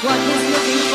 What What is looking for?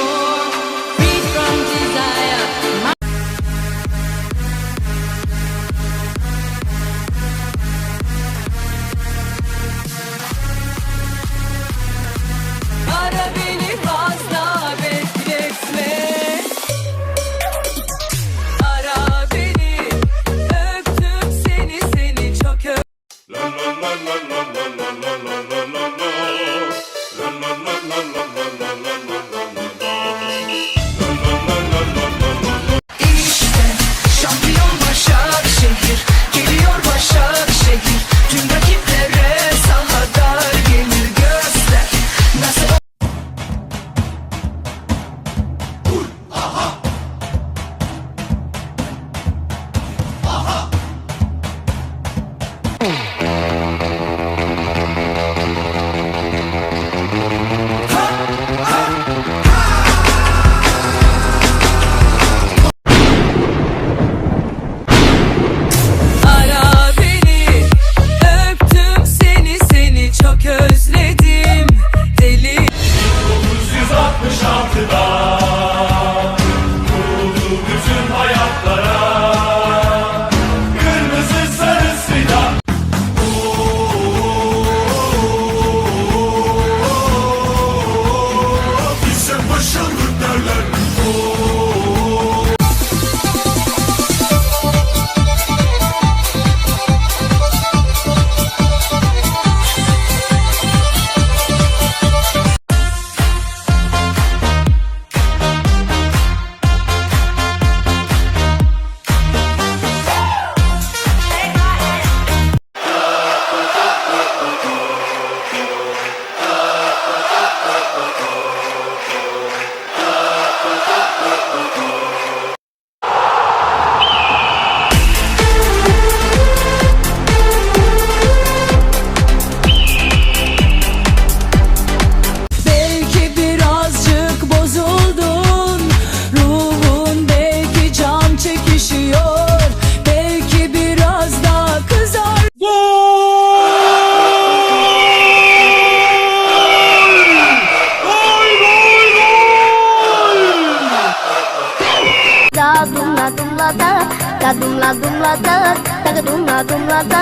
La dum la dum la da da dum la dum la da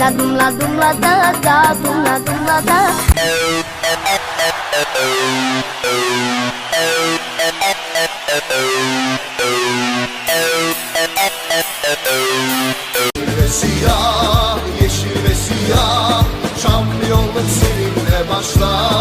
La la dum la da da dum la la da siyah, yeşil ve siyah Şampiyonluk seninle başlar